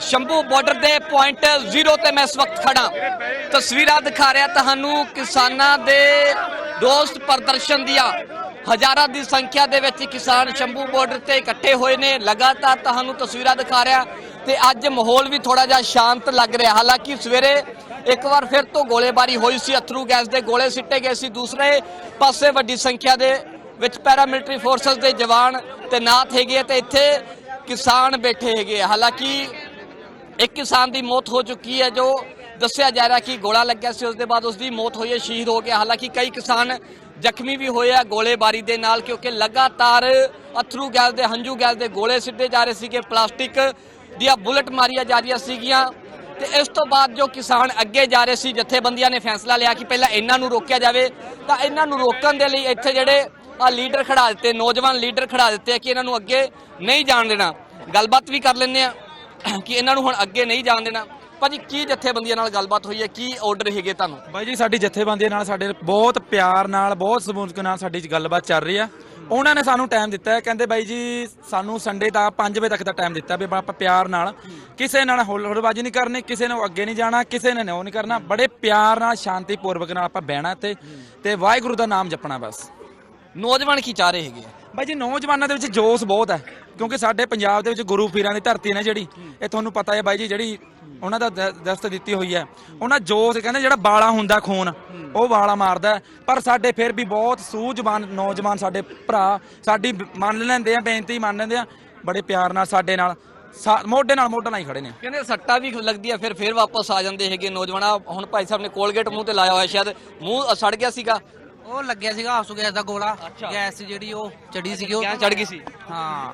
Shambhu border ਦੇ point 0 ਤੇ ਮੈਂ ਇਸ ਵਕਤ ਖੜਾ। ਤਸਵੀਰਾਂ ਦਿਖਾ ਰਿਹਾ ਤੁਹਾਨੂੰ ਕਿਸਾਨਾਂ ਦੇ ਦੋਸਤ ਪ੍ਰਦਰਸ਼ਨ ਦੀਆਂ। ਹਜ਼ਾਰਾਂ ਦੀ ਸੰਖਿਆ ਦੇ ਵਿੱਚ ਕਿਸਾਨ ਸ਼ੰਭੂ ਬਾਰਡਰ ਤੇ ਇਕੱਠੇ ਹੋਏ ਨੇ। ਲਗਾਤਾਰ ਤੁਹਾਨੂੰ ਤਸਵੀਰਾਂ ਦਿਖਾ ਰਿਹਾ ਤੇ ਅੱਜ ਮਾਹੌਲ ਵੀ ਥੋੜਾ ਜਿਹਾ ਸ਼ਾਂਤ ਲੱਗ ਰਿਹਾ। ਹਾਲਾਂਕਿ ਸਵੇਰੇ ਇੱਕ ਵਾਰ ਫਿਰ ਤੋਂ ਗੋਲੇਬਾਰੀ ਹੋਈ ਸੀ। ਅਥਰੂ ਗੈਸ ਦੇ ਗੋਲੇ ਸਿੱਟੇ ਗਏ ਸੀ। ਦੂਸਰੇ ਪਾਸੇ ਵੱਡੀ ਸੰਖਿਆ ਦੇ ਵਿੱਚ ਪੈਰਾਮਿਲਟਰੀ ਫੋਰਸਸ ਦੇ ਜਵਾਨ ਤੈਨਾਤ ਹੈਗੇ ਆ ਤੇ ਇੱਥੇ ਕਿਸਾਨ ਬੈਠੇ ਹੈਗੇ ਆ। ਹਾਲਾਂਕਿ ਇੱਕ ਕਿਸਾਨ ਦੀ ਮੌਤ ਹੋ ਚੁੱਕੀ ਹੈ, ਜੋ ਦੱਸਿਆ ਜਾ ਰਿਹਾ ਕਿ ਗੋਲਾ ਲੱਗਿਆ ਸੀ ਉਸ ਦੇ ਬਾਅਦ ਉਸ ਦੀ ਮੌਤ ਹੋਈ ਹੈ, ਸ਼ਹੀਦ ਹੋ ਗਿਆ। ਹਾਲਾਂਕਿ ਕਈ ਕਿਸਾਨ ਜ਼ਖਮੀ ਵੀ ਹੋਏ ਆ ਗੋਲੇਬਾਰੀ ਦੇ ਨਾਲ, ਕਿਉਂਕਿ ਲਗਾਤਾਰ ਅਥਰੂ ਗੈਸ ਦੇ, ਹੰਝੂ ਗੈਸ ਦੇ ਗੋਲੇ ਸਿੱਟੇ ਜਾ ਰਹੇ ਸੀਗੇ। ਪਲਾਸਟਿਕ ਦੀਆਂ ਬੁਲਟ ਮਾਰੀਆਂ ਜਾ ਰਹੀਆਂ ਸੀਗੀਆਂ। ਤੇ ਇਸ ਤੋਂ ਬਾਅਦ ਜੋ ਕਿਸਾਨ ਅੱਗੇ ਜਾ ਰਹੇ ਸੀ, ਜਥੇਬੰਦੀਆਂ ਨੇ ਫੈਸਲਾ ਲਿਆ ਕਿ ਪਹਿਲਾਂ ਇਹਨਾਂ ਨੂੰ ਰੋਕਿਆ ਜਾਵੇ। ਤਾਂ ਇਹਨਾਂ ਨੂੰ ਰੋਕਣ ਦੇ ਲਈ ਇੱਥੇ ਜਿਹੜੇ ਆ ਲੀਡਰ ਖੜਾ ਦਿੱਤੇ, ਨੌਜਵਾਨ ਲੀਡਰ ਖੜਾ ਦਿੱਤੇ ਆ ਕਿ ਇਹਨਾਂ ਨੂੰ ਅੱਗੇ ਨਹੀਂ ਜਾਣ ਦੇਣਾ। ਗੱਲਬਾਤ ਵੀ ਕਰ ਲੈਂਦੇ ਆ ਕਿ ਇਹਨਾਂ ਨੂੰ ਹੁਣ ਅੱਗੇ ਨਹੀਂ ਜਾਣ ਦੇਣਾ। ਭਾਜੀ ਕੀ ਜਥੇਬੰਦੀਆਂ ਨਾਲ ਗੱਲਬਾਤ ਹੋਈ ਹੈ? ਕੀ ਆਰਡਰ ਹੈਗੇ ਤੁਹਾਨੂੰ? ਬਾਈ ਜੀ ਸਾਡੀ ਜਥੇਬੰਦੀ ਨਾਲ ਸਾਡੇ ਬਹੁਤ ਪਿਆਰ ਨਾਲ ਬਹੁਤ ਸਮੂਹਕ ਨਾਲ ਸਾਡੀ ਗੱਲਬਾਤ ਚੱਲ ਰਹੀ ਆ। ਉਹਨਾਂ ਨੇ ਸਾਨੂੰ ਟਾਈਮ ਦਿੱਤਾ ਹੈ। ਕਹਿੰਦੇ ਬਾਈ ਜੀ ਸਾਨੂੰ ਸੰਡੇ ਦਾ 5 ਵਜੇ ਤੱਕ ਦਾ ਟਾਈਮ ਦਿੱਤਾ ਵੀ ਆਪਾਂ ਪਿਆਰ ਨਾਲ। ਕਿਸੇ ਨਾਲ ਹੁਲੜਬਾਜੀ ਨਹੀਂ ਕਰਨੀ ਕਿਸੇ ਨੂੰ ਅੱਗੇ ਨਹੀਂ ਜਾਣਾ ਕਿਸੇ ਨੇ ਉਹ ਨਹੀਂ ਕਰਨਾ। ਬੜੇ ਪਿਆਰ ਨਾਲ ਸ਼ਾਂਤੀਪੂਰਵਕ ਨਾਲ ਆਪਾਂ ਬਹਿਣਾ ਤੇ ਤੇ ਵਾਹਿਗੁਰੂ ਦਾ ਨਾਮ ਜਪਣਾ ਬਸ। ਨੌਜਵਾਨ ਕੀ ਚਾਹ ਰਹੇ ਹੈਗੇ? ਬਾਈ ਜੀ, ਨੌਜਵਾਨਾਂ ਦੇ ਵਿੱਚ ਜੋਸ਼ ਬਹੁਤ ਹੈ, ਕਿਉਂਕਿ ਸਾਡੇ ਪੰਜਾਬ ਦੇ ਵਿੱਚ ਗੁਰੂ ਪੀਰਾਂ ਦੀ ਧਰਤੀ ਨੇ ਜਿਹੜੀ, ਇਹ ਤੁਹਾਨੂੰ ਪਤਾ ਹੈ ਬਾਈ ਜੀ, ਜਿਹੜੀ ਉਹਨਾਂ ਦਾ ਦ- ਦਸਤ ਦਿੱਤੀ ਹੋਈ ਹੈ। ਉਹਨਾਂ ਜੋਸ਼ ਕਹਿੰਦੇ ਜਿਹੜਾ ਬਾਲਾ ਹੁੰਦਾ ਖੂਨ, ਉਹ ਵਾਲਾ ਮਾਰਦਾ ਹੈ। ਪਰ ਸਾਡੇ ਫਿਰ ਵੀ ਬਹੁਤ ਸੂਝਵਾਨ ਨੌਜਵਾਨ ਸਾਡੇ ਭਰਾ, ਸਾਡੀ ਬ- ਮੰਨ ਲੈਂਦੇ ਆ, ਬੇਨਤੀ ਮੰਨ ਲੈਂਦੇ ਆ, ਬੜੇ ਪਿਆਰ ਨਾਲ ਸਾਡੇ ਨਾਲ, ਸਾ- ਮੋਢੇ ਨਾਲ ਮੋਢਾ ਨਾਲ ਹੀ ਖੜੇ ਨੇ। ਕਹਿੰਦੇ ਸੱਟਾ ਵੀ ਲੱਗਦੀ ਹੈ ਫਿਰ ਫਿਰ ਵਾਪਸ ਆ ਜਾਂਦੇ ਹੈਗੇ ਨੌਜਵਾਨ। ਆਹ ਹੁਣ ਭਾਈ ਸਾਹਿਬ ਨੇ ਕੋਲਗੇਟ ਮੂੰਹ ਤੇ ਲਾਇਆ ਹੋਇਆ ਸ਼ਾਇਦ, ਮੂੰਹ ਸੜ ਗਿਆ ਸੀਗਾ। ਉਹ ਲੱਗਿਆ ਸੀਗਾ ਆਸੂ ਗੈਸ ਦਾ ਗੋਲਾ ਅੱਛਾ। ਗੈਸ ਜਿਹੜੀ ਉਹ ਚੜੀ ਸੀਗੀ ਉਹ। ਕਿਆ ਚੜ ਗਈ ਸੀ। ਹਾਂ।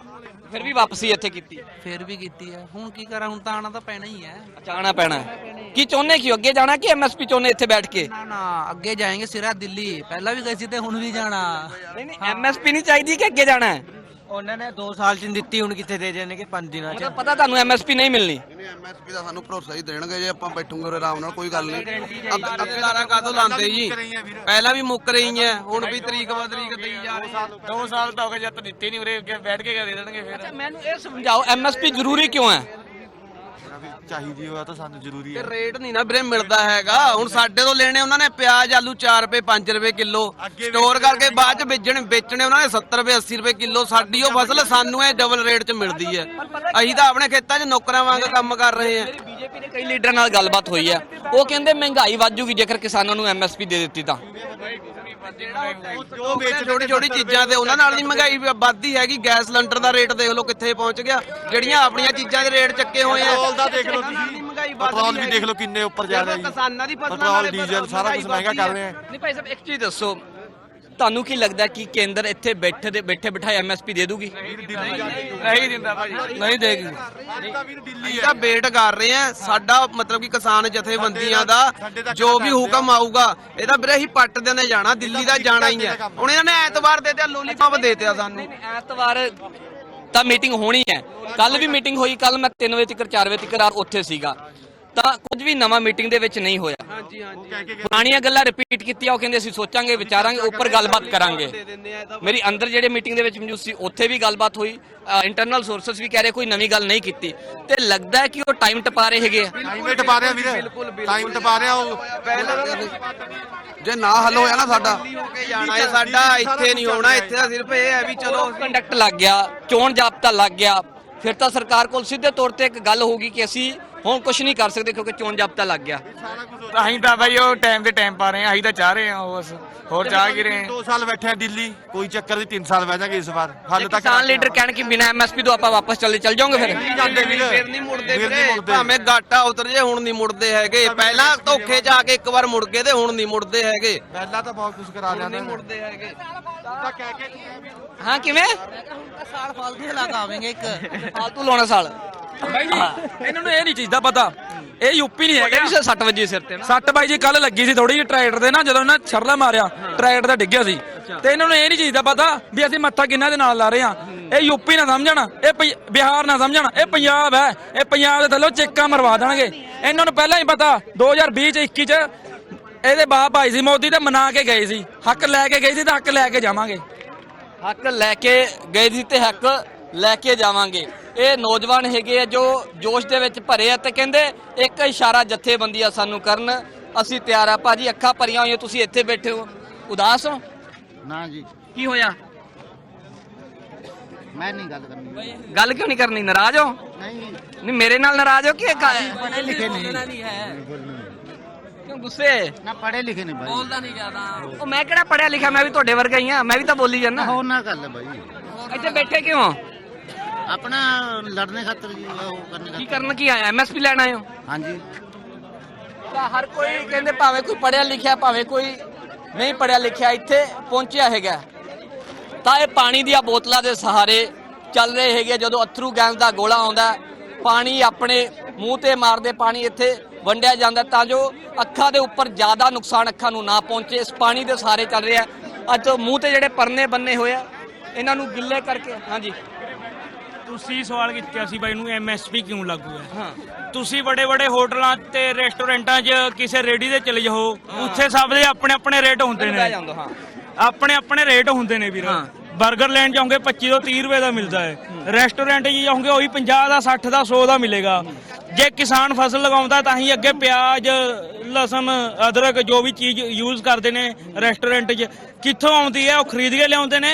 ਫਿਰ ਵੀ ਵਾਪਸੀ ਇੱਥੇ ਕੀਤੀ? ਫਿਰ ਵੀ ਕੀਤੀ ਹੈ। ਹੁਣ ਕੀ ਕਰਾਂ ਹੁਣ ਤਾਂ ਆਣਾ ਤਾਂ ਪੈਣਾ ਹੀ ਹੈ। ਅਚਾਣਾ ਪੈਣਾ ਹੈ। ਕੀ ਚਾਹੁੰਦੇ ਕਿ ਅੱਗੇ ਜਾਣਾ ਕਿ ਐਮਐਸਪੀ ਚਾਹੁੰਦੇ ਇੱਥੇ ਬੈਠ ਕੇ? ਨਾ ਨਾ ਅੱਗੇ ਜਾਏਂਗੇ ਸਿਰਾ ਦਿੱਲੀ। ਪਹਿਲਾਂ ਵੀ ਗਏ ਸੀ ਤੇ ਹੁਣ ਵੀ ਜਾਣਾ। ਨਹੀਂ ਨਹੀਂ ਐਮਐਸਪੀ ਨਹੀਂ ਚਾਹੀਦੀ ਕਿ ਅੱਗੇ ਜਾਣਾ ਹੈ? ਉਹਨਾਂ ਨੇ 2 ਸਾਲ ਚ ਦਿੱਤੀ ਹੁਣ ਕਿੱਥੇ ਦੇ ਦੇਣਗੇ 5 ਦਿਨਾਂ ਮਤਲਬ ਪਤਾ ਤੁਹਾਨੂੰ ਐਮਐਸਪੀ ਨਹੀਂ ਮਿਲਣੀ? ਨਹੀਂ ਐਮਐਸਪੀ ਦਾ ਸਾਨੂੰ ਭਰੋਸਾ ਹੀ ਦੇਣਗੇ ਜੇ ਆਪਾਂ ਬੈਠੂਗੇ ਉਰੇ ਆਰਾਮ ਨਾਲ ਕੋਈ ਗੱਲ ਨਹੀਂ। ਅੱਗੇ ਲਾਰਾ ਕਾਦੋਂ ਲਾਉਂਦੇ ਜੀ? ਪਹਿਲਾਂ ਵੀ ਮੁੱਕ ਰਹੀ ਐ ਹੁਣ ਵੀ ਤਰੀਕ ਵਾ ਤਰੀਕ ਦੇਈ ਜਾ ਰਹੇ। ਆ 2 ਸਾਲ ਤਾਂ ਹੋ ਗਏ ਜਦ ਦਿੱਤੀ ਨਹੀਂ ਉਰੇ ਅੱਗੇ ਬੈਠ ਕੇ ਦੇ ਦੇਣਗੇ ਫਿਰ। ਮੈਨੂੰ ਇਹ ਸਮਝਾਓ ਐਮਐਸਪੀ ਜ਼ਰੂਰੀ ਕਿਉਂ ਹੈ? ਚਾਹੀਦੀ ਹੋਆ ਤਾਂ ਸਾਨੂੰ ਜ਼ਰੂਰੀ ਤੇ ਰੇਟ ਨਹੀਂ ਨਾ ਵੀਰੇ ਮਿਲਦਾ ਹੈਗਾ। ਹੁਣ ਸਾਡੇ ਤੋਂ ਲੈਣੇ ਉਹਨਾਂ ਨੇ ਪਿਆਜ਼ ਆਲੂ 4 ਰੁਪਏ 5 ਰੁਪਏ ਕਿਲੋ। ਸਟੋਰ ਕਰਕੇ ਬਾਅਦ ਚ ਵੇਚਣੇ ਵੇਚਣੇ ਉਹਨਾਂ ਨੇ 70 ਰੁਪਏ 80 ਰੁਪਏ ਕਿਲੋ। ਸਾਡੀ ਉਹ ਫਸਲ ਸਾਨੂੰ ਇਹ ਡਬਲ ਰੇਟ 'ਚ ਮਿਲਦੀ ਹੈ। ਅਸੀਂ ਤਾਂ ਆਪਣੇ ਖੇਤਾਂ 'ਚ ਨੌਕਰਾਂ ਵਾਂਗ ਕੰਮ ਕਰ ਰਹੇ ਹਾਂ। ਬੀਜੇਪੀ ਦੇ ਕਈ ਲੀਡਰਾਂ ਨਾਲ ਗੱਲਬਾਤ ਹੋਈ ਹੈ। ਉਹ ਕਹਿੰਦੇ ਮਹਿੰਗਾਈ ਵੱਧ ਜੂਗੀ ਜੇਕਰ ਕਿਸਾਨਾਂ ਨੂੰ ਐਮਐਸਪੀ ਦੇ ਦਿੱਤੀ ਤਾਂ। ਛੋਟੀ ਛੋਟੀ ਚੀਜ਼ਾਂ ਤੇ ਉਹਨਾਂ ਨਾਲ ਨਹੀਂ ਮਹਿੰਗਾਈ ਵੱਧਦੀ ਹੈਗੀ। ਗੈਸ ਸਿਲੰਡਰ ਦਾ ਰੇਟ ਦੇਖ ਲਓ ਕਿੱਥੇ ਪਹੁੰਚ ਗਿਆ। ਜਿਹੜੀਆਂ ਆਪਣੀਆਂ ਚੀਜ਼ਾਂ ਦੇ ਰੇਟ ਚੱਕੇ ਹੋਏ ਆ। ਪੈਟਰੋਲ ਦਾ ਦੇਖ ਲਓ ਉਹਨਾਂ ਨਾਲ ਤੁਸੀਂ ਨਹੀਂ ਮਹਿੰਗਾਈ ਵੱਧਦੀ ਪੈਟਰੋਲ ਵੀ ਹੈਗੀ। ਦੇਖ ਲਓ ਕਿੰਨੇ ਉੱਪਰ ਜਾ ਰਿਹਾ ਸਿਰਫ ਜੀ। ਕਿਸਾਨਾਂ ਦੀ ਫਸਲਾਂ ਪੈਟਰੋਲ ਨਾਲੇ ਡੀਜ਼ਲ ਸਾਰਾ ਕੁਝ ਮਹਿੰਗਾ ਕਰ ਰਹੇ ਆ। ਨਹੀਂ ਭਾਈ ਸਾਹਿਬ ਇੱਕ ਚੀਜ਼ ਦੱਸੋ। ਤੁਹਾਨੂੰ ਕੀ ਲੱਗਦਾ ਕਿ ਕੇਂਦਰ ਇੱਥੇ ਬੈਠੇ ਦੇ ਬੈਠੇ ਬਿਠਾਏ ਐਮਐਸਪੀ ਦੇ ਦੂਗੀ? ਨਹੀਂ ਦਿੰਦਾ ਭਾਜੀ ਨਹੀਂ ਦੇਗੀ। ਅਸੀਂ ਤਾਂ ਵੇਟ ਕਰ ਰਹੇ ਆ ਸਾਡਾ ਮਤਲਬ ਕਿ ਕਿਸਾਨ ਜਥੇਬੰਦੀਆਂ ਦਾ ਜੋ ਵੀ ਹੁਕਮ ਆਊਗਾ ਇਹ ਤਾਂ ਵੀਰੇ ਅਸੀਂ ਪੱਟ ਦੇ ਨੇ ਜਾਣਾ ਦਿੱਲੀ ਦਾ ਜਾਣਾ ਹੀ ਹੈ ਹੁਣ ਇਹਨਾਂ ਨੇ ਐਤਵਾਰ ਦੇ ਤੇ ਲੋਲੀਪੌਪ ਦੇ ਦਿੱਤੇ ਸਾਨੂੰ। ਐਤਵਾਰ ਤਾਂ ਮੀਟਿੰਗ ਹੋਣੀ ਹੈ। ਕੱਲ ਵੀ ਮੀਟਿੰਗ ਹੋਈ ਕੱਲ ਮੈਂ 3 ਵਜੇ ਤੱਕ 4 ਵਜੇ ਤੱਕ ਉੱਥੇ ਸੀਗਾ। ਤਾਂ ਕੁਝ ਵੀ ਨਵਾਂ ਮੀਟਿੰਗ ਦੇ ਵਿੱਚ ਨਹੀਂ ਹੋਇਆ। ਹਾਂਜੀ ਹਾਂਜੀ। ਪੁਰਾਣੀਆਂ ਗੱਲਾਂ ਰਿਪੀਟ ਕੀਤੀਆਂ ਉਹ ਕਹਿੰਦੇ ਅਸੀਂ ਸੋਚਾਂਗੇ ਵਿਚਾਰਾਂਗੇ ਉੱਪਰ ਗੱਲਬਾਤ ਕਰਾਂਗੇ। ਮੇਰੀ ਅੰਦਰ ਜਿਹੜੇ ਮੀਟਿੰਗ ਦੇ ਵਿੱਚ ਮੌਜੂਦ ਸੀ ਉੱਥੇ ਵੀ ਗੱਲਬਾਤ ਹੋਈ। ਇੰਟਰਨਲ ਸੋਰਸਸ ਵੀ ਕਹਿ ਰਹੇ ਕੋਈ ਨਵੀਂ ਗੱਲ ਨਹੀਂ ਕੀਤੀ। ਤੇ ਲੱਗਦਾ ਹੈ ਕਿ ਉਹ ਟਾਈਮ ਟਪਾ ਰਹੇ ਹੈਗੇ ਆ। ਟਾਈਮ ਟਪਾ ਰਿਹਾ ਵੀਰੇ। ਟਾਈਮ ਟਪਾ ਰਿਹਾ ਉਹ। ਜੇ ਨਾ ਹੱਲ ਹੋਇਆ ਨਾ ਸਾਡਾ ਜਾਣਾ ਹੈ ਸਾਡਾ ਇੱਥੇ ਨਹੀਂ ਹੋਣਾ ਇੱਥੇ ਤਾਂ ਸਿਰਫ ਇਹ ਹੈ ਵੀ ਚਲੋ ਕੰਡਕਟ ਲੱਗ ਗਿਆ ਚੋਣ ਜਾਬਤਾ ਲੱਗ ਗਿਆ। ਫਿਰ ਤਾਂ ਸਰਕਾਰ ਕੋਲ ਸਿੱਧੇ ਤੌਰ ਤੇ ਇੱਕ ਗੱਲ ਹੋਊਗੀ ਕਿ ਅਸੀਂ ਹੁਣ ਕੁਝ ਨਹੀਂ ਕਰ ਸਕਦੇ ਕਿਉਂਕਿ ਚੋਣ ਜਾਬਤਾ ਲੱਗ ਗਿਆ। ਅਸੀਂ ਤਾਂ ਬਾਈ ਉਹ ਟਾਈਮ ਤੇ ਟਾਈਮ ਪਾ ਰਹੇ ਆ ਅਸੀਂ ਤਾਂ ਚਾਹ ਰਹੇ ਆ ਬਸ ਹੋਰ ਚਾਹ ਕੀ ਰਹੇ 2 ਸਾਲ ਬੈਠੇ ਆ ਦਿੱਲੀ ਕੋਈ ਚੱਕਰ ਨਹੀਂ 3 ਸਾਲ ਬਹਿ ਜਾਗੇ ਇਸ ਵਾਰ। ਹੱਲ ਤੱਕ ਕਿਸਾਨ ਲੀਡਰ ਕਹਿਣ ਕਿ ਬਿਨਾਂ ਐਮਐਸਪੀ ਤੋਂ ਆਪਾਂ ਵਾਪਸ ਚੱਲੇ ਚੱਲ ਜਾਓਗੇ ਫਿਰ? ਜਾਂਦੇ ਵੀਰੇ ਫਿਰ ਨਹੀਂ ਮੁੜਦੇ ਵੀਰੇ। ਭਾਵੇਂ ਗਾਟਾ ਉਤਰ ਜੇ ਹੁਣ ਨਹੀਂ ਮੁੜਦੇ ਹੈਗੇ। ਪਹਿਲਾਂ ਧੋਖੇ ਜਾ ਕੇ ਇੱਕ ਵਾਰ ਮੁੜ ਗਏ ਤੇ ਹੁਣ ਨਹੀਂ ਮੁੜਦੇ ਹੈਗੇ। ਪਹਿਲਾਂ ਤਾਂ ਬਹੁਤ ਕੁਝ ਕਰਾ ਲਿਆ ਨਹੀਂ ਮੁੜਦੇ ਹੈਗੇ। ਹਾਂ ਕਿਵੇਂ? ਸਾਲ ਫਾਲਤੂ ਲਗਾ ਆਵੇਂਗੇ ਇੱਕ। ਫਾਲਤੂ ਲਾਉਣਾ ਸਾਲ। ਬਾਈ ਜੀ ਇਹਨਾਂ ਨੂੰ ਇਹ ਨਹੀਂ ਚੀਜ਼ ਦਾ ਪਤਾ। ਇਹ ਯੂਪੀ ਨਹੀਂ ਹੈਗਾ। ਕਿਹੜੀ 6 ਵਜੇ ਸਿਰ ਤੇ ਨਾ। ਸੱਟ ਬਾਈ ਜੀ ਕੱਲ ਲੱਗੀ ਸੀ ਥੋੜੀ ਜਿਹੀ ਟਰੈਕਟਰ ਦੇ ਨਾ ਜਦੋਂ ਇਹਨਾਂ ਛਰਲਾ ਮਾਰਿਆ ਟਰੈਕਟਰ ਦਾ ਡਿੱਗਿਆ ਸੀ। ਤੇ ਇਹਨਾਂ ਨੂੰ ਇਹ ਨਹੀਂ ਚੀਜ਼ ਦਾ ਪਤਾ ਵੀ ਅਸੀਂ ਮੱਥਾ ਕਿੰਨਾ ਦੇ ਨਾਲ ਲਾ ਰਹੇ ਆ ਇਹ ਯੂਪੀ ਨਾ ਸਮਝਣ ਇਹ ਬਿਹਾਰ ਨਾ ਸਮਝਣ ਇਹ ਪੰਜਾਬ ਹੈ। ਇਹ ਪੰਜਾਬ ਦੇ ਥੱਲੋਂ ਚੇਕਾਂ ਮਰਵਾ ਦੇਣਗੇ। ਇਹਨਾਂ ਨੂੰ ਪਹਿਲਾਂ ਹੀ ਪਤਾ 2020 ਚ 21 ਚ ਇਹਦੇ ਬਾਪ ਆਈ ਸੀ ਮੋਦੀ ਤੇ ਮਨਾ ਕੇ ਗਏ ਸੀ। ਹੱਕ ਲੈ ਕੇ ਗਏ ਸੀ ਤਾਂ ਹੱਕ ਲੈ ਕੇ ਜਾਵਾਂਗੇ। ਹੱਕ ਲੈ ਕੇ ਗਏ ਸੀ ਤੇ ਹੱਕ ਲੈ ਕੇ ਜਾਵਾਂਗੇ। ਇਹ ਨੌਜਵਾਨ ਹੈਗੇ ਆ ਜੋ ਜੋਸ਼ ਦੇ ਵਿੱਚ ਭਰੇ ਆ ਤੇ ਕਹਿੰਦੇ ਇੱਕ ਇਸ਼ਾਰਾ ਜਥੇਬੰਦੀਆਂ ਸਾਨੂੰ ਕਰਨ। ਅਸੀਂ ਤਿਆਰ ਆ। ਭਾਜੀ ਅੱਖਾਂ ਭਰੀਆਂ ਹੋਈਆਂ ਤੁਸੀਂ ਇੱਥੇ ਬੈਠੇ ਹੋ। ਉਦਾਸ ਹੋ? ਨਾ ਜੀ। ਕੀ ਹੋਇਆ? ਮੈਂ ਨਹੀਂ ਗੱਲ ਕਰਨੀ। ਗੱਲ ਕਿਉਂ ਨਹੀਂ ਕਰਨੀ? ਨਾਰਾਜ਼ ਹੋ? ਨਹੀਂ। ਨਹੀਂ ਮੇਰੇ ਨਾਲ ਨਾਰਾਜ਼ ਹੋ ਕਿ ਪੜ੍ਹੇ ਲਿਖੇ ਨਹੀਂ। ਕਿਉਂ ਗੁੱਸੇ? ਨਾ ਪੜ੍ਹੇ ਲਿਖੇ ਨਹੀਂ ਬਾਈ। ਬੋਲਦਾ ਨਹੀਂ ਜ਼ਿਆਦਾ। ਉਹ ਮੈਂ ਕਿਹੜਾ ਪੜਿਆ ਲਿਖਿਆ? ਮੈਂ ਵੀ ਤੁਹਾਡੇ ਵਰਗਾ ਹੀ ਆ। ਮੈਂ ਵੀ ਤਾਂ ਬੋਲੀ ਜਾਂਦਾ। ਹੋਰ ਨਾ ਗੱਲ ਹੈ ਬਾਈ। ਇੱਥੇ ਬੈਠੇ ਕਿਉਂ? ਹੋ? ਆਪਣਾ ਲੜਨੇ ਖਾਤਰ ਜੀ ਉਹ ਕਰਨੇ ਕੀ ਖਾਤਰ। ਕਰਨ ਕੀ ਆਇਆ? ਐਮਐਸਪੀ ਲੈਣ ਆਏ ਹੋ? ਹਾਂਜੀ। ਤਾਂ ਹਰ ਕੋਈ ਕਹਿੰਦੇ ਭਾਵੇਂ ਕੋਈ ਪੜਿਆ ਲਿਖਿਆ ਭਾਵੇਂ ਕੋਈ ਨਹੀਂ ਪੜਿਆ ਲਿਖਿਆ ਇੱਥੇ ਪਹੁੰਚਿਆ ਹੈਗਾ। ਤਾਂ ਇਹ ਪਾਣੀ ਦੀਆਂ ਬੋਤਲਾਂ ਦੇ ਸਹਾਰੇ ਚੱਲ ਰਹੇ ਹੈਗੇ ਜਦੋਂ ਅਥਰੂ ਗੈਸ ਦਾ ਗੋਲਾ ਆਉਂਦਾ ਹੈ, ਪਾਣੀ ਆਪਣੇ ਮੂੰਹ ਤੇ ਮਾਰਦੇ ਪਾਣੀ ਇੱਥੇ ਵੰਡਿਆ ਜਾਂਦਾ ਤਾਂ ਜੋ ਅੱਖਾਂ ਦੇ ਉੱਪਰ ਜ਼ਿਆਦਾ ਨੁਕਸਾਨ ਅੱਖਾਂ ਨੂੰ ਨਾ ਪਹੁੰਚੇ। ਇਸ ਪਾਣੀ ਦੇ ਸਹਾਰੇ ਚੱਲ ਰਿਹਾ। ਅੱਜ ਮੂੰਹ ਤੇ ਜਿਹੜੇ ਪਰਨੇ ਬੰਨੇ ਹੋਏ ਆ ਇਹਨਾਂ ਨੂੰ ਗਿੱਲੇ ਕਰਕੇ ਹਾਂਜੀ। ਤੁਸੀਂ ਸਵਾਲ ਕੀਤਾ ਸੀ ਬਾਈ ਨੂੰ ਐਮਐਸਪੀ ਕਿਉਂ ਲਾਗੂ ਹੈ? ਹਾਂ। ਤੁਸੀਂ ਵੱਡੇ ਵੱਡੇ ਹੋਟਲਾਂ ਤੇ ਰੈਸਟੋਰੈਂਟਾਂ 'ਚ ਕਿਸੇ ਰੇੜੀ ਤੇ ਚਲੇ ਜਾਓ ਉੱਥੇ ਸਭ ਦੇ ਆਪਣੇ ਆਪਣੇ ਰੇਟ ਹੁੰਦੇ ਨੇ। ਜਾਂਦਾ ਹਾਂ। ਆਪਣੇ ਆਪਣੇ ਰੇਟ ਹੁੰਦੇ ਨੇ ਵੀਰ। 버ਗਰ ਲੈਣ ਜਾਓਗੇ 25 ਤੋਂ 30 ਰੁਪਏ ਦਾ ਮਿਲਦਾ ਹੈ। ਰੈਸਟੋਰੈਂਟ 'ਚ ਜਾਓਗੇ ਉਹੀ 50 ਦਾ 60 ਦਾ 100 ਦਾ ਮਿਲੇਗਾ। ਜੇ ਕਿਸਾਨ ਫਸਲ ਲਗਾਉਂਦਾ ਤਾਂ ਹੀ ਅੱਗੇ ਪਿਆਜ਼ ਲਸਣ ਅਦਰਕ ਜੋ ਵੀ ਚੀਜ਼ ਯੂਜ਼ ਕਰਦੇ ਨੇ ਰੈਸਟੋਰੈਂਟ 'ਚ। ਕਿੱਥੋਂ ਆਉਂਦੀ ਹੈ ਉਹ ਖਰੀਦ ਕੇ ਲਿਆਉਂਦੇ ਨੇ।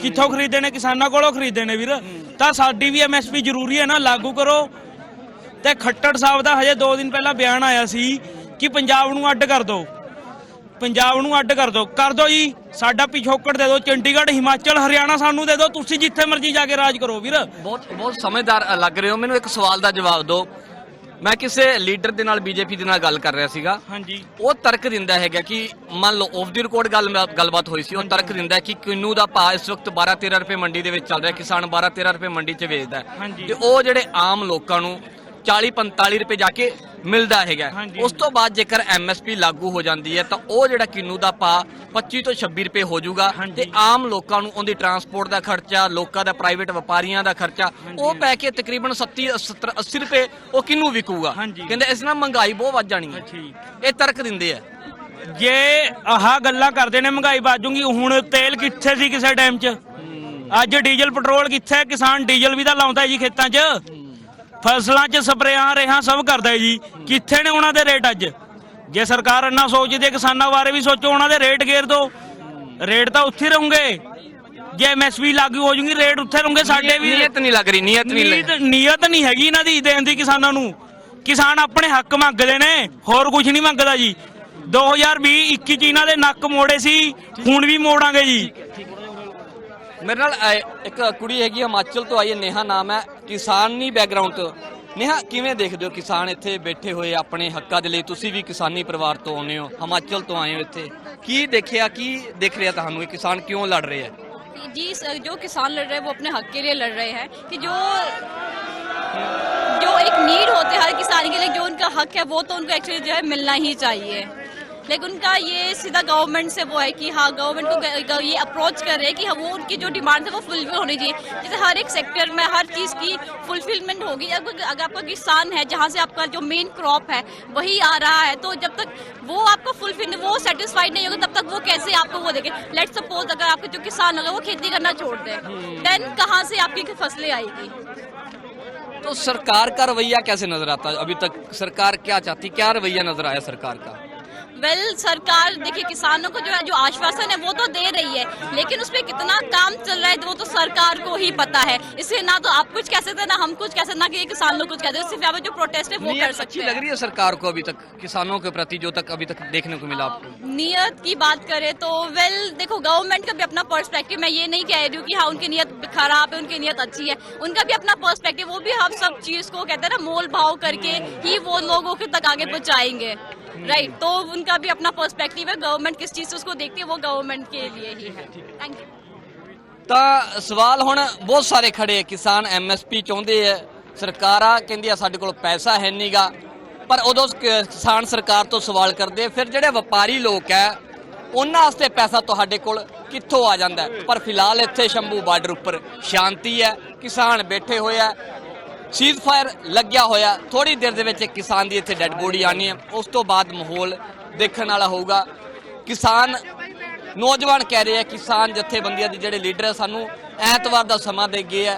ਕਿੱਥੋਂ ਖਰੀਦਦੇ ਨੇ? ਕਿਸਾਨਾਂ ਕੋਲੋਂ ਖਰੀਦਦੇ ਨੇ ਵੀਰ। ਤਾਂ ਸਾਡੀ ਵੀ ਐਮਐਸਪੀ ਜ਼ਰੂਰੀ ਹੈ ਨਾ, ਲਾਗੂ ਕਰੋ। ਤੇ ਖੱਟੜ ਸਾਹਿਬ ਦਾ ਹਜੇ 2 ਦਿਨ ਪਹਿਲਾਂ ਬਿਆਨ ਆਇਆ ਸੀ ਕਿ ਪੰਜਾਬ ਨੂੰ ਅੱਡ ਕਰ ਦਿਓ। ਪੰਜਾਬ ਨੂੰ ਅੱਡ ਕਰ ਦਿਓ। ਕਰ ਦਿਓ ਜੀ, ਸਾਡਾ ਪਿਛੋਕੜ ਦੇ ਦਿਓ, ਚੰਡੀਗੜ੍ਹ, ਹਿਮਾਚਲ, ਹਰਿਆਣਾ ਸਾਨੂੰ ਦੇ ਦਿਓ, ਤੁਸੀਂ ਜਿੱਥੇ ਮਰਜ਼ੀ ਜਾ ਕੇ ਰਾਜ ਕਰੋ ਵੀਰ। ਬਹੁਤ ਬਹੁਤ ਸਮਝਦਾਰ ਲੱਗ ਰਹੇ ਹੋ। ਮੈਨੂੰ ਇੱਕ ਸਵਾਲ ਦਾ ਜਵਾਬ ਦਿਓ। ਮੈਂ ਕਿਸੇ ਲੀਡਰ ਦੇ ਨਾਲ ਬੀਜੇਪੀ ਦੇ ਨਾਲ ਗੱਲ ਕਰ ਰਿਹਾ ਸੀਗਾ। ਹਾਂਜੀ। ਉਹ ਤਰਕ ਦਿੰਦਾ ਹੈਗਾ ਕਿ ਮੰਨ ਲਓ ਆਫ ਦੀ ਰਿਕਾਰਡ ਗੱਲ ਗੱਲਬਾਤ ਹੋਈ ਸੀ। ਉਹ ਤਰਕ ਦਿੰਦਾ ਹੈ ਕਿ ਕਿੰਨੂ ਦਾ ਭਾਅ ਇਸ ਵਕਤ 12 13 ਰੁਪਏ ਮੰਡੀ ਦੇ ਵਿੱਚ ਚੱਲ ਰਿਹਾ ਕਿਸਾਨ 12 13 ਰੁਪਏ ਮੰਡੀ 'ਚ ਵੇਚਦਾ ਹੈ। ਤੇ ਉਹ ਜਿਹੜੇ ਆਮ ਲੋਕਾਂ ਨੂੰ 40 45 ਰੁਪਏ ਜਾ ਕੇ ਮਿਲਦਾ ਹੈਗਾ। ਉਸ ਤੋਂ ਬਾਅਦ ਜੇਕਰ ਐਮਐਸਪੀ ਲਾਗੂ ਹੋ ਜਾਂਦੀ ਹੈ ਤਾਂ ਉਹ ਜਿਹੜਾ ਕਿੰਨੂ ਦਾ ਭਾਅ 25 ਤੋਂ 26 ਰੁਪਏ ਹੋ ਜਾਊਗਾ। ਤੇ ਆਮ ਲੋਕਾਂ ਨੂੰ ਉਹਦੀ ਟਰਾਂਸਪੋਰਟ ਦਾ ਖਰਚਾ ਲੋਕਾਂ ਦਾ ਪ੍ਰਾਈਵੇਟ ਵਪਾਰੀਆਂ ਦਾ ਖਰਚਾ ਉਹ ਪੈ ਕੇ ਤਕਰੀਬਨ 70 70 80 ਰੁਪਏ ਉਹ ਕਿੰਨੂੰ ਵਿਕੂਗਾ। ਕਹਿੰਦੇ ਇਸ ਨਾਲ ਮਹਿੰਗਾਈ ਬਹੁਤ ਵੱਧ ਜਾਣੀ ਹੈ। ਇਹ ਤਰਕ ਦਿੰਦੇ ਆ। ਜੇ ਆਹ ਗੱਲਾਂ ਕਰਦੇ ਨੇ ਮਹਿੰਗਾਈ ਬਾਜੂਗੀ ਹੁਣ ਤੇਲ ਕਿੱਥੇ ਸੀ ਕਿਸੇ ਟਾਈਮ 'ਚ? ਅੱਜ ਡੀਜ਼ਲ ਪੈਟਰੋਲ ਕਿੱਥੇ? ਕਿਸਾਨ ਡੀਜ਼ਲ ਵੀ ਤਾਂ ਲਾਉਂਦਾ ਜੀ ਖੇਤਾਂ 'ਚ। ਫਸਲਾਂ 'ਚ ਸਪਰੇਆਂ ਰੇਹਾਂ ਸਭ ਕਰਦਾ ਹੈ ਜੀ। ਕਿੱਥੇ ਨੇ ਉਹਨਾਂ ਦੇ ਰੇਟ ਅੱਜ? ਜੇ ਸਰਕਾਰ ਇੰਨਾ ਸੋਚਦੀ ਹੈ ਕਿਸਾਨਾਂ ਬਾਰੇ ਵੀ ਸੋਚੋ ਉਹਨਾਂ ਦੇ ਰੇਟ ਗੇਰ ਦਿਓ ਰੇਟ ਤਾਂ ਉੱਥੇ ਰਹੂਗੇ। ਜੇ ਐਮਐਸਪੀ ਲਾਗੂ ਹੋ ਜੂਗੀ ਰੇਟ ਉੱਥੇ ਰਹੂਗੇ ਸਾਡੇ ਵੀ। ਨੀਅਤ ਨਹੀਂ ਲੱਗ ਰਹੀ ਨੀਅਤ ਨਹੀਂ ਲੱਗ ਨੀਅਤ ਨੀਅਤ ਨਹੀਂ ਹੈਗੀ ਇਹਨਾਂ ਦੀ ਦੇਣ ਦੀ ਕਿਸਾਨਾਂ ਨੂੰ। ਕਿਸਾਨ ਆਪਣੇ ਹੱਕ ਮੰਗਦੇ ਨੇ ਹੋਰ ਕੁਝ ਨਹੀਂ ਮੰਗਦਾ ਜੀ। 2020 21 ਚ ਇਹਨਾਂ ਦੇ ਨੱਕ ਮੋੜੇ ਸੀ ਹੁਣ ਵੀ ਮੋੜਾਂਗੇ ਜੀ। ਮੇਰੇ ਨਾਲ ਇੱਕ ਕੁੜੀ ਹੈਗੀ ਹਿਮਾਚਲ ਤੋਂ ਆਈ ਹੈ ਨੇਹਾ ਨਾਮ ਹੈ। ਕਿਸਾਨੀ ਬੈਕਗ੍ਰਾਉਂਡ ਤੋਂ ਨੇਹਾ ਕਿਵੇਂ ਦੇਖਦੇ ਹੋ ਕਿਸਾਨ ਇੱਥੇ ਬੈਠੇ ਹੋਏ ਆਪਣੇ ਹੱਕਾਂ ਦੇ ਲਈ ਤੁਸੀਂ ਵੀ ਕਿਸਾਨੀ ਪਰਿਵਾਰ ਤੋਂ ਆਉਂਦੇ ਹੋ ਹਿਮਾਚਲ ਤੋਂ ਆਏ ਹੋ ਇੱਥੇ ਕੀ ਦੇਖਿਆ ਕੀ ਦਿਖ ਰਿਹਾ ਤੁਹਾਨੂੰ ਇਹ ਕਿਸਾਨ ਕਿਉਂ ਲੜ ਰਹੇ ਹੈ जी सर, जो किसान लड़ रहे हैं वो अपने हक के लिए लड़ रहे हैं कि जो जो एक नीड होते हैं हर किसान के लिए जो उनका हक है वो तो उनको एक्चुअली जो है मिलना ही चाहिए लेकिन उनका ये सीधा गवर्नमेंट से वो है कि हाँ गवर्नमेंट को ये अप्रोच कर रहे हैं कि हाँ वो उनकी जो डिमांड है, वो फुलफिल होनी चाहिए। जैसे हर एक सेक्टर में हर चीज़ की फुलफिलमेंट होगी। अगर आपका किसान है, जहाँ से आपका जो मेन क्रॉप है, वही आ रहा है तो जब तक वो आपको फुलफिल वो सेटिस्फाइड नहीं होगा, तब तक वो कैसे आपको वो देंगे लेट सपोज़ अगर आपके जो किसान होगा, वो खेती करना छोड़ दे। देन कहाँ से आपकी फ़सलें आएगी? तो सरकार का रवैया कैसे नज़र आता है? अभी तक सरकार क्या चाहती? क्या रवैया नज़र आया सरकार का? वेल सरकार देखिए किसानों को जो है जो आश्वासन है वो तो दे रही है लेकिन उस पर कितना काम चल रहा है वो तो सरकार को ही पता है। इसलिए ना तो आप कुछ कह सकते हैं ना हम कुछ कह सकते ना कि किसान लोग कुछ कहते हैं सिर्फ़ यहाँ जो प्रोटेस्ट है वो कर सकते लग रही है सरकार को अभी तक किसानों के प्रति जो तक अभी तक देखने को मिला आपको? नियत की बात करें तो वेल देखो गवर्नमेंट का भी अपना पर्सपेक्टिव मैं ये नहीं कह रही हूँ कि हाँ उनकी नियत खराब है उनकी नियत अच्छी है उनका भी अपना पर्सपेक्टिव वो भी हम सब चीज़ को कहते हैं ना मोल भाव करके ही वो लोगों के तक आगे पहुंचाएँगे। राइट तो उनका भी अपना पर्सपेक्टिव है गवर्नमेंट किस चीज से उसको देखती है वो गवर्नमेंट के लिए ही है थैंक यू ਤਾਂ ਸਵਾਲ ਹੁਣ ਬਹੁਤ ਸਾਰੇ ਖੜੇ ਆ ਕਿਸਾਨ ਐਮਐਸਪੀ ਚਾਹੁੰਦੇ ਆ ਸਰਕਾਰਾਂ ਕਹਿੰਦੀਆਂ ਸਾਡੇ ਕੋਲ ਪੈਸਾ ਹੈ ਨਹੀਂਗਾ ਪਰ ਉਦੋਂ ਕ- ਕਿਸਾਨ ਸਰਕਾਰ ਤੋਂ ਸਵਾਲ ਕਰਦੇ ਆ। ਫਿਰ ਜਿਹੜੇ ਵਪਾਰੀ ਲੋਕ ਹੈ ਉਹਨਾਂ ਵਾਸਤੇ ਪੈਸਾ ਤੁਹਾਡੇ ਕੋਲ ਕਿੱਥੋਂ ਆ ਜਾਂਦਾ ਹੈ? ਪਰ ਫਿਲਹਾਲ ਇੱਥੇ ਸ਼ੰਭੂ ਬਾਰਡਰ ਉੱਪਰ ਸ਼ਾਂਤੀ ਹੈ ਕਿਸਾਨ ਬੈਠੇ ਹੋਏ ਆ ਸੀਜ਼ ਫਾਇਰ ਲੱਗਿਆ ਹੋਇਆ। ਥੋੜੀ ਦੇਰ ਦੇ ਵਿੱਚ ਇੱਕ ਕਿਸਾਨ ਦੀ ਇੱਥੇ ਡੈੱਡ ਬੋਡੀ ਆਣੀ ਹੈ। ਉਸ ਤੋਂ ਬਾਅਦ ਮਾਹੌਲ ਦੇਖਣ ਵਾਲਾ ਹੋਊਗਾ। ਕਿਸਾਨ ਨੌਜਵਾਨ ਕਹਿ ਰਹੇ ਆ ਕਿਸਾਨ ਜਥੇਬੰਦੀਆਂ ਦੇ ਜਿਹੜੇ ਲੀਡਰ ਆ, ਸਾਨੂੰ ਐਤਵਾਰ ਦਾ ਸਮਾਂ ਦੇ ਗਏ ਆ।